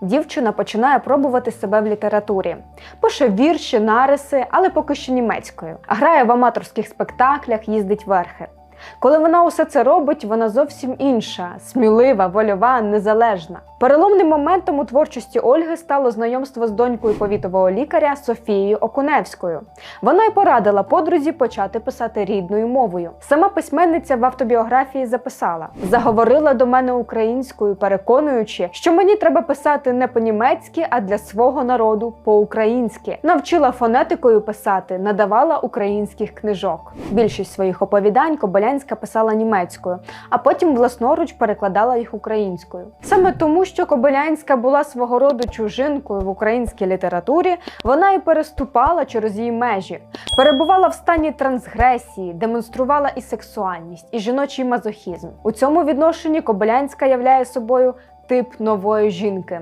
Дівчина починає пробувати себе в літературі. Пише вірші, нариси, але поки що німецькою. Грає в аматорських спектаклях, їздить верхи. Коли вона усе це робить, вона зовсім інша, смілива, вольова, незалежна. Переломним моментом у творчості Ольги стало знайомство з донькою повітового лікаря Софією Окуневською. Вона й порадила подрузі почати писати рідною мовою. Сама письменниця в автобіографії записала: заговорила до мене українською, переконуючи, що мені треба писати не по-німецьки, а для свого народу по-українськи. Навчила фонетикою писати, надавала українських книжок. Більшість своїх оповідань Кобилянська писала німецькою, а потім власноруч перекладала їх українською. Саме тому, що Кобилянська була свого роду чужинкою в українській літературі, вона і переступала через її межі, перебувала в стані трансгресії, демонструвала і сексуальність, і жіночий мазохізм. У цьому відношенні Кобилянська являє собою тип нової жінки.